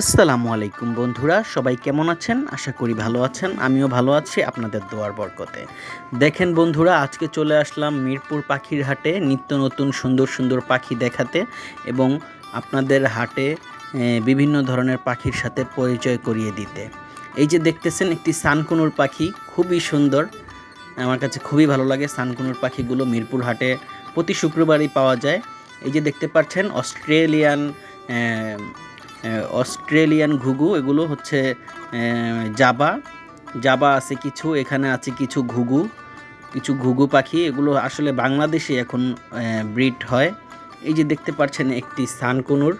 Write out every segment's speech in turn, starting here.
আসসালামু আলাইকুম বন্ধুরা, সবাই কেমন আছেন? আশা করি ভালো আছেন, আমিও ভালো আছি আপনাদের দোয়ার বরকতে। দেখেন বন্ধুরা, আজকে চলে আসলাম মিরপুর পাখির হাটে নিত্য নতুন সুন্দর সুন্দর পাখি দেখাতে এবং আপনাদের হাটে বিভিন্ন ধরনের পাখির সাথে পরিচয় করিয়ে দিতে। এই যে দেখতেছেন একটি সানকুনুর পাখি, খুবই সুন্দর। আমার কাছে খুবই ভালো লাগে সানকুনুর পাখিগুলো মিরপুর হাটে প্রতি শুক্রবারই পাওয়া যায়। এই যে দেখতে পাচ্ছেন, অস্ট্রেলিয়ান অস্ট্রেলিয়ান ঘুঘু, এগুলো হচ্ছে জাবা। জাবা আছে কিছু, এখানে আছে কিছু ঘুঘু কিছু ঘুঘু পাখি, এগুলো আসলে বাংলাদেশে এখন ব্রিড হয়। এই যে দেখতে পাচ্ছেন একটি সানকুনুর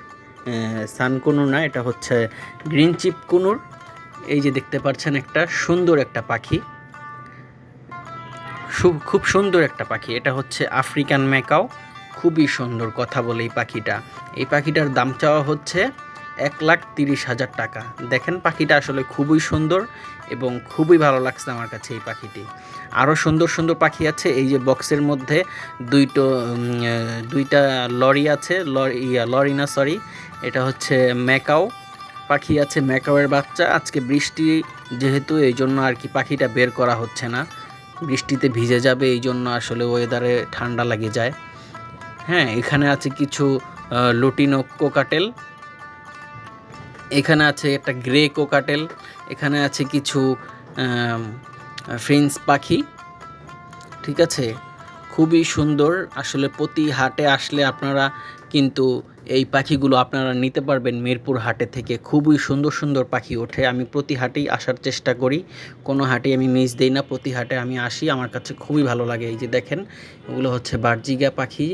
সানকুনুর না, এটা হচ্ছে গ্রিন চিপ কুনুর। এই যে দেখতে পাচ্ছেন একটা সুন্দর একটা পাখি। খুব সুন্দর একটা পাখি। এটা হচ্ছে আফ্রিকান ম্যাকাও। খুবই সুন্দর কথা বলে এই পাখিটা। এই পাখিটার দাম চাওয়া হচ্ছে এক লাখ তিরিশ হাজার টাকা। দেখেন পাখিটা আসলে খুবই সুন্দর এবং খুবই ভালো লাগছে আমার কাছে এই পাখিটি। আরও সুন্দর সুন্দর পাখি আছে, এই যে বক্সের মধ্যে দুইটো দুইটা লরি আছে, লরি লরি না সরি, এটা হচ্ছে ম্যাকাও পাখি আছে, ম্যাকাওয়ের বাচ্চা। আজকে বৃষ্টি যেহেতু এই জন্য আর কি পাখিটা বের করা হচ্ছে না। বৃষ্টিতে ভিজে যাবে এই জন্য আসলে ওয়েদারে ঠান্ডা লাগে যায়। হ্যাঁ এখানে আছে কিছু লুটিনো কোকাটেল। এখানে আছে একটা গ্রে কোকাটেল এখানে আছে কিছু ফ্রেঞ্চ পাখি, ঠিক আছে? খুবই সুন্দর, আসলে প্রতি হাটে আসলে আপনারা কিন্তু এই পাখিগুলো আপনারা নিতে পারবেন মিরপুর হাটে থেকে। খুবই সুন্দর সুন্দর পাখি ওঠে, আমি প্রতি হাটেই আসার চেষ্টা করি। কোনো হাটে আমি মিস দেই না, প্রতি হাটে আমি আসি, আমার কাছে খুবই ভালো লাগে। এই যে দেখেন, এগুলো হচ্ছে বার্জিগা পাখি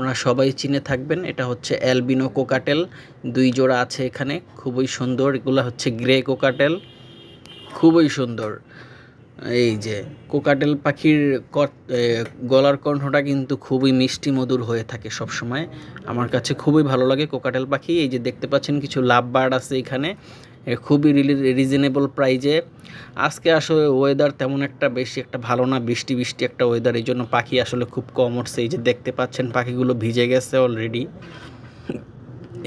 আপনারা সবাই চিনে থাকবেন, এটা হচ্ছে অ্যালবিনো কোকাটেল। দুই জোড়া আছে এখানে, খুবই সুন্দর, এগুলো হচ্ছে গ্রে কোকাটেল। খুবই সুন্দর। এই যে, কোকাটেল পাখির গলার কণ্ঠটা কিন্তু খুবই মিষ্টি মধুর হয়ে থাকে সব সময় আমার কাছে খুবই ভালো লাগে কোকাটেল পাখি। এই যে দেখতে পাচ্ছেন, কিছু লাভ বার্ড আছে এখানে। খুবই রিজনেবল প্রাইজে আজকে আসলে ওয়েদার তেমন একটা বেশি একটা ভালো না, বৃষ্টি বৃষ্টি একটা ওয়েদার এই জন্য পাখি আসলে খুব কম উঠছে। এই যে দেখতে পাচ্ছেন পাখিগুলো ভিজে গেছে অলরেডি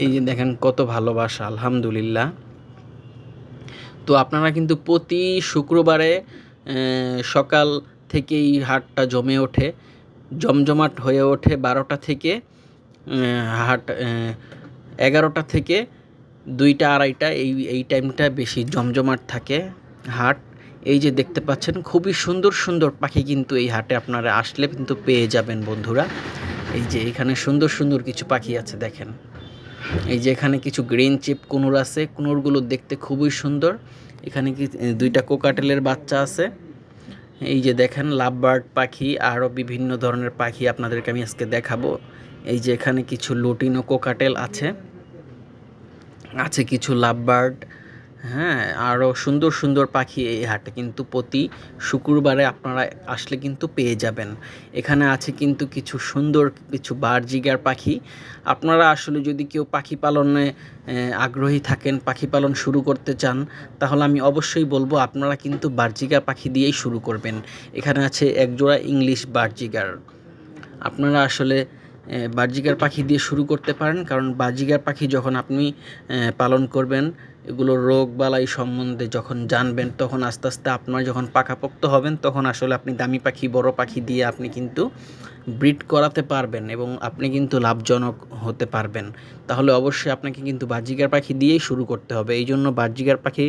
এই যে দেখেন কত ভালোবাসা, আলহামদুলিল্লাহ। তো আপনারা কিন্তু প্রতি শুক্রবারে সকাল থেকেই হাটটা জমে ওঠে। জমজমাট হয়ে ওঠে বারোটা থেকে হাট এগারোটা থেকে দুইটা, আড়াইটা, এই এই টাইমটা বেশি জমজমাট থাকে হাট। এই যে দেখতে পাচ্ছেন, খুবই সুন্দর সুন্দর পাখি কিন্তু এই হাটে আপনারা আসলে কিন্তু পেয়ে যাবেন বন্ধুরা। এই যে এখানে সুন্দর সুন্দর কিছু পাখি আছে, দেখেন। এই যে এখানে কিছু গ্রিন চিপ কুনুর আছে, কুনুরগুলো দেখতে খুবই সুন্দর। এখানে কি দুইটা কোকাটেলের বাচ্চা আছে। এই যে দেখেন লাভ বার্ড পাখি, আরও বিভিন্ন ধরনের পাখি আপনাদেরকে আমি আজকে দেখাবো। এই যে এখানে কিছু লুটিনো কোকাটেল আছে। আছে কিছু লাভ বার্ড হ্যাঁ আরও সুন্দর সুন্দর পাখি এই হাটে। কিন্তু প্রতি শুক্রবারে আপনারা আসলে কিন্তু পেয়ে যাবেন। এখানে আছে কিন্তু কিছু সুন্দর কিছু বার্জিগার পাখি। আপনারা আসলে যদি কেউ পাখি পালনে আগ্রহী থাকেন, পাখি পালন শুরু করতে চান, তাহলে আমি অবশ্যই বলব আপনারা কিন্তু বার্জিগার পাখি দিয়েই শুরু করবেন। এখানে আছে একজোড়া ইংলিশ বার্জিগার। আপনারা আসলে এ, বাজিগার পাখি দিয়ে শুরু করতে পারেন। কারণ বাজিগার পাখি যখন আপনি পালন করবেন এগুলোর রোগ বালাই সম্বন্ধে যখন জানবেন তখন আস্তে আস্তে আপনার যখন পাকাপোক্ত হবেন তখন আসলে আপনি দামি পাখি বড় পাখি দিয়ে আপনি কিন্তু ব্রিড করাতে পারবেন এবং আপনি কিন্তু লাভজনক হতে পারবেন। তাহলে অবশ্যই আপনাকে কিন্তু বাজিগার পাখি দিয়েই শুরু করতে হবে। এই জন্য বাজিগার পাখি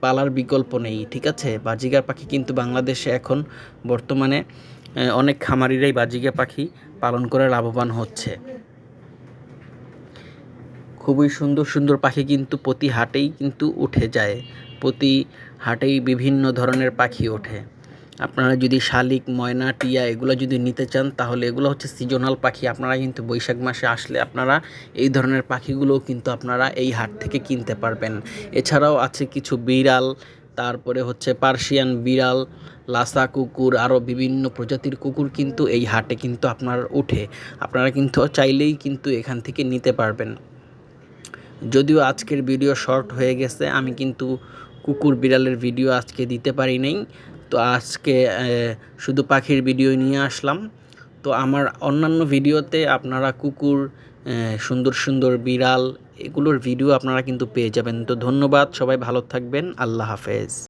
পালার বিকল্প নেই ঠিক আছে? বাজিগার পাখি কিন্তু বাংলাদেশে এখন বর্তমানে অনেক খামারিরাই বাজিগা পাখি পালন করে লাভবান হচ্ছে। খুবই সুন্দর সুন্দর পাখি কিন্তু প্রতি হাটেই কিন্তু উঠে যায়। প্রতি হাটেই বিভিন্ন ধরনের পাখি ওঠে। আপনারা যদি শালিক, ময়না, টিয়া এগুলো যদি নিতে চান, তাহলে এগুলো হচ্ছে সিজনাল পাখি। আপনারা কিন্তু বৈশাখ মাসে আসলে আপনারা এই ধরনের পাখিগুলোও কিন্তু আপনারা এই হাট থেকে কিনতে পারবেন। এছাড়াও আছে কিছু বিড়াল তারপরে হচ্ছে পার্সিয়ান বিড়াল, লাসা কুকুর আরও বিভিন্ন প্রজাতির কুকুর কিন্তু এই হাটে কিন্তু আপনার ওঠে। আপনারা কিন্তু চাইলেই কিন্তু এখান থেকে নিতে পারবেন। যদিও আজকের ভিডিও শর্ট হয়ে গেছে, আমি কিন্তু কুকুর বিড়ালের ভিডিও আজকে দিতে পারি নাই। তো আজকে শুধু পাখির ভিডিও নিয়ে আসলাম। তো আমার অন্যান্য ভিডিওতে আপনারা কুকুর সুন্দর সুন্দর বিড়াল, এগুলোর ভিডিও আপনারা কিন্তু পেয়ে যাবেন। তো ধন্যবাদ, সবাই ভালো থাকবেন, আল্লাহ হাফেজ।